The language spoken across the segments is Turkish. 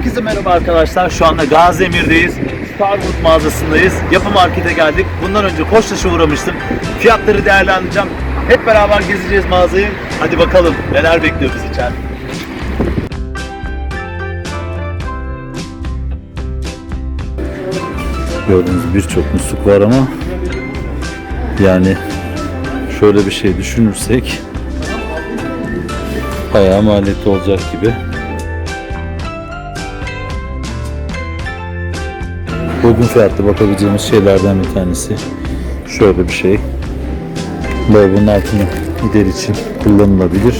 Herkese merhaba arkadaşlar. Şu anda Gaziemir'deyiz. Starwood mağazasındayız. Yapı Market'e geldik. Bundan önce Koçtaş'a uğramıştım. Fiyatları değerlendireceğim. Hep beraber gezeceğiz mağazayı. Hadi bakalım neler bekliyor bizi içeride. Gördüğünüz birçok musluk var ama yani şöyle bir şey düşünürsek bayağı maliyetli olacak gibi. Uygun fiyatlı bakabileceğimiz şeylerden bir tanesi. Şöyle bir şey. Lavabonun altını gider için kullanılabilir.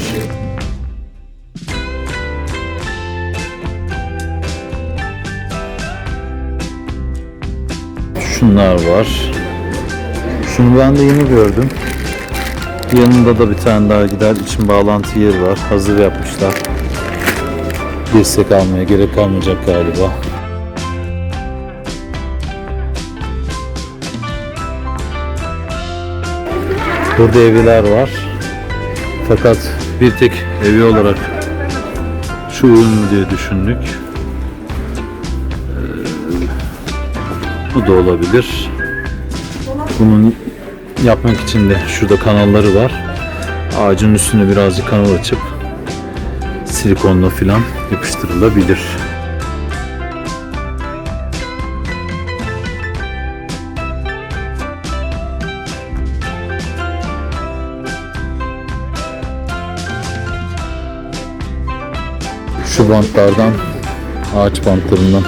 Şunlar var. Şunu ben de yeni gördüm. Yanında da bir tane daha gider için bağlantı yeri var. Hazır yapmışlar. Dirsek almaya gerek kalmayacak galiba. Burada evler var. Fakat bir tek evi olarak şu uyumlu diye düşündük. Ee, bu da olabilir. Bunun yapmak için de şurada kanalları var. Ağacın üstüne birazcık kanal açıp silikonla filan yapıştırılabilir. Şu bantlardan, ağaç bantlarından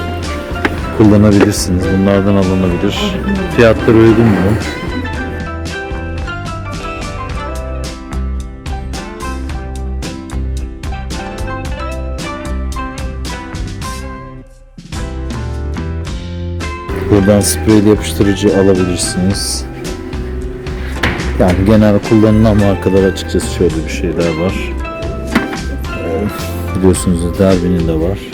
kullanabilirsiniz. Bunlardan alınabilir. Fiyatları uygun mu? Buradan spreyli yapıştırıcı alabilirsiniz. Yani genel kullanılan markalar açıkçası şöyle bir şeyler var. Biliyorsunuz Derby'nin de var.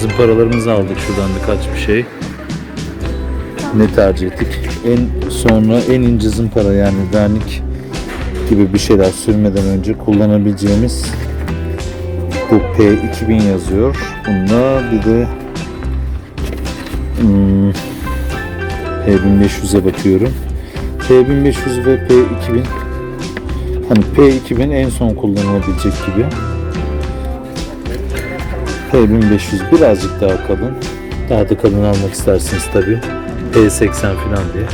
Zımparalarımızı aldık şuradan birkaç bir şey. Ne tercih ettik? En sonra en ince zımpara yani vernik gibi bir şeyler sürmeden önce kullanabileceğimiz bu P2000 yazıyor. Bunda bir de hmm, P1500'e bakıyorum. P1500 ve P2000 hani P2000 en son kullanılabilecek gibi. P1500 birazcık daha kalın. Daha da kalın almak isterseniz tabi. P80 falan diye.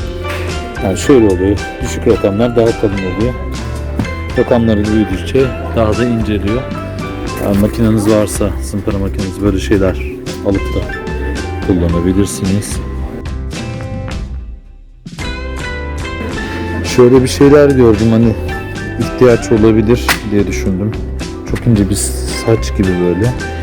Yani şöyle oluyor. Düşük rakamlar daha kalın oluyor. Rakamları büyüdükçe daha da inceliyor. Yani makineniz varsa, zımpara makineniz böyle şeyler alıp da kullanabilirsiniz. Şöyle bir şeyler gördüm hani ihtiyaç olabilir diye düşündüm. Çok ince bir saç gibi böyle.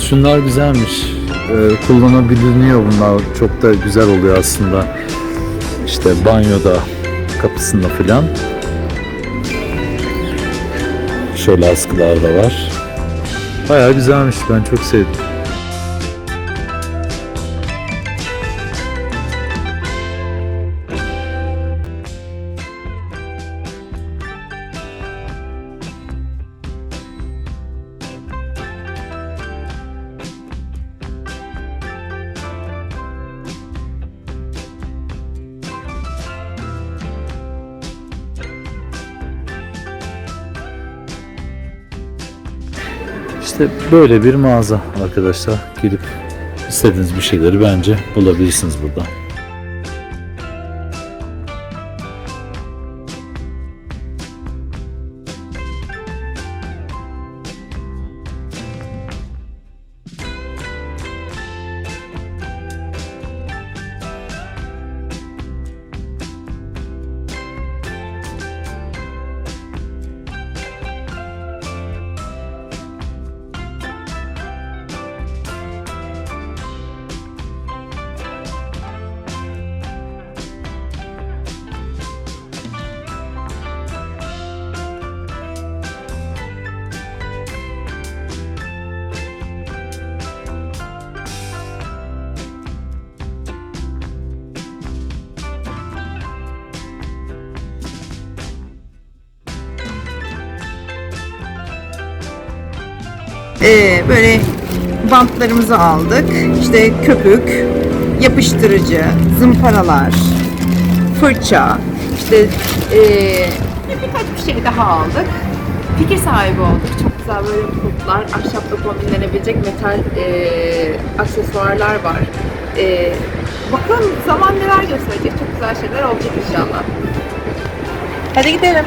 Şunlar güzelmiş. Ee, kullanabiliyor bunlar. Çok da güzel oluyor aslında. İşte banyoda, kapısında filan. Şöyle askılar da var. Bayağı güzelmiş. Ben çok sevdim. İşte böyle bir mağaza arkadaşlar. Gelip istediğiniz bir şeyleri bence bulabilirsiniz burada. Ee, böyle bantlarımızı aldık. İşte köpük, yapıştırıcı, zımparalar, fırça, işte ee, birkaç bir şey daha aldık. Fikir sahibi olduk. Çok güzel böyle kulplar, ahşapla kombinlenebilecek metal ee, aksesuarlar var. Ee, bakalım zaman neler gösterecek. Çok güzel şeyler olacak inşallah. Hadi gidelim.